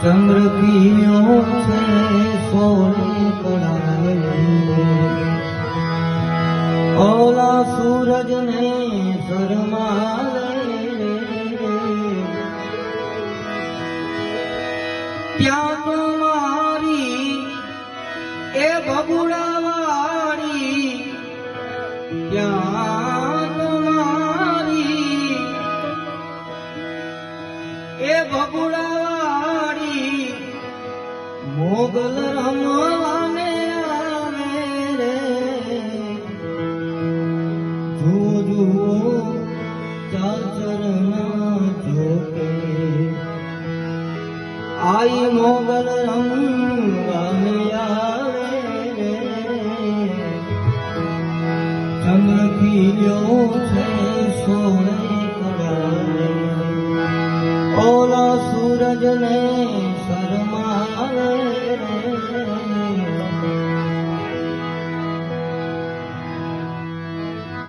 ચંદ્ર પીયો છે સોને કળાએ ઓલા સૂરજ ને શરમાલે ત્યાં મારી એ બબુડાવાળી મોગલ રમવાને આવે રે. જુઓ જુઓ ચાલ ચરણ જોકે. આઈ મોગલ રંગાને આવે રે. ચંદ્ર ખીલ્યો છે સોને કડાને ઓલા સૂરજ ને